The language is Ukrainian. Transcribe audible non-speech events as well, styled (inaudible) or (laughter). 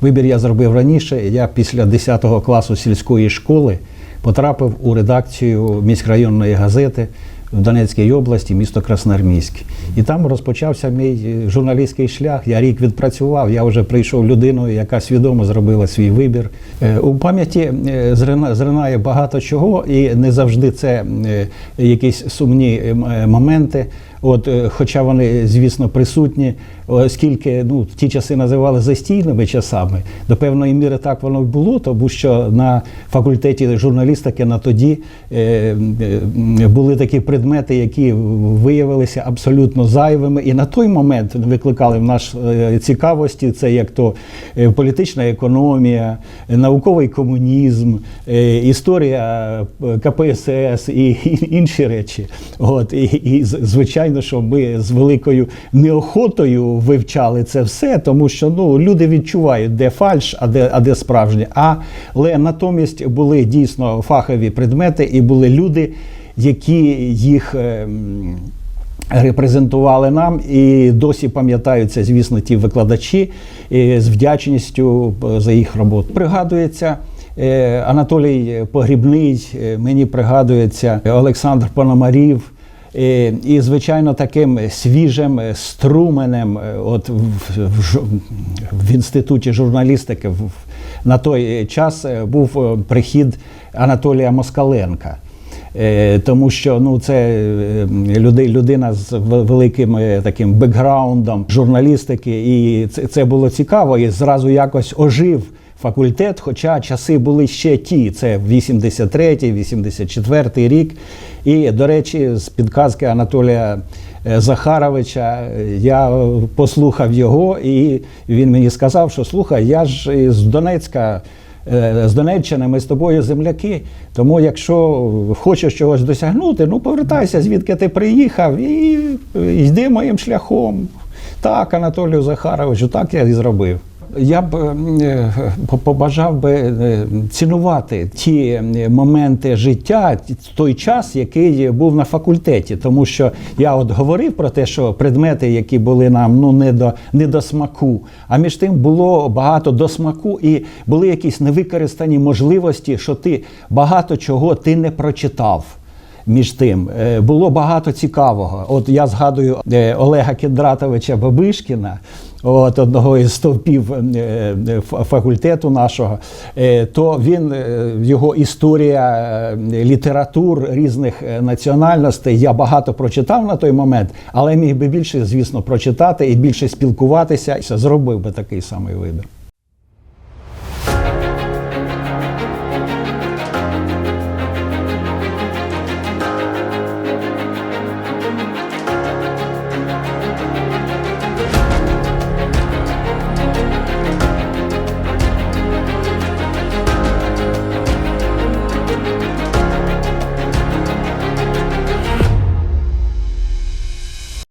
Вибір я зробив раніше. Я після 10 класу сільської школи потрапив у редакцію міськрайонної газети в Донецькій області, місто Красноармійськ. І там розпочався мій е, журналістський шлях. Я рік відпрацював. Я вже прийшов людиною, яка свідомо зробила свій вибір. Е, У пам'яті е, зрина- зринає багато чого, і не завжди це якісь сумні моменти. От, е, хоча вони, звісно, присутні, оскільки ну, в ті часи називали застійними часами, до певної міри так воно й було, тому що на факультеті журналістики на тоді е, е, були такі предмети, які виявилися абсолютно зайвими, і на той момент викликали в нас е, цікавості. Це як то е, політична економія, е, науковий комунізм, е, історія е, КПСС і, (laughs) інші речі. От і, і з- звичайно, що ми з великою неохотою вивчали це все, тому що ну люди відчувають, де фальш, а де, а де справжнє. Але натомість були дійсно фахові предмети, і були люди, які їх. ем, Репрезентували нам і досі пам'ятаються, звісно, ті викладачі з вдячністю е, за їх роботу. Пригадується е, Анатолій Погрібний, е, мені пригадується Олександр Пономарів. І, звичайно, таким свіжим е, струменем, е, от в, в, в інституті журналістики в- на той час е, був прихід Анатолія Москаленка. Тому що ну це люди, людина з великим таким бекграундом журналістики, і це було цікаво. І зразу якось ожив факультет. Хоча часи були ще ті. Це 83-й, 84-й рік. І, до речі, з підказки Анатолія е, Захаровича е, я послухав його, і він мені сказав, що слухай, я ж із Донецька. Е, з Донеччини ми з тобою земляки. Тому, якщо хочеш чогось досягнути, ну повертайся, звідки ти приїхав, і йди моїм шляхом. Так, Анатолію Захаровичу, так я і зробив. Я б е, побажав би е, цінувати ті е, моменти життя, той час, який був на факультеті. Тому що я от говорив про те, що предмети, які були нам ну не до не до смаку, а між тим було багато до смаку, і були якісь невикористані можливості, що ти багато чого ти не прочитав. Між тим Е, було багато цікавого. От я згадую е, Олега Кендратовича Бабишкіна, от одного із стовпів е, фа- факультету нашого. То він його історія літератур різних національностей. Я багато прочитав на той момент, але міг би більше, звісно, прочитати і більше спілкуватися. Зробив би такий самий вибір.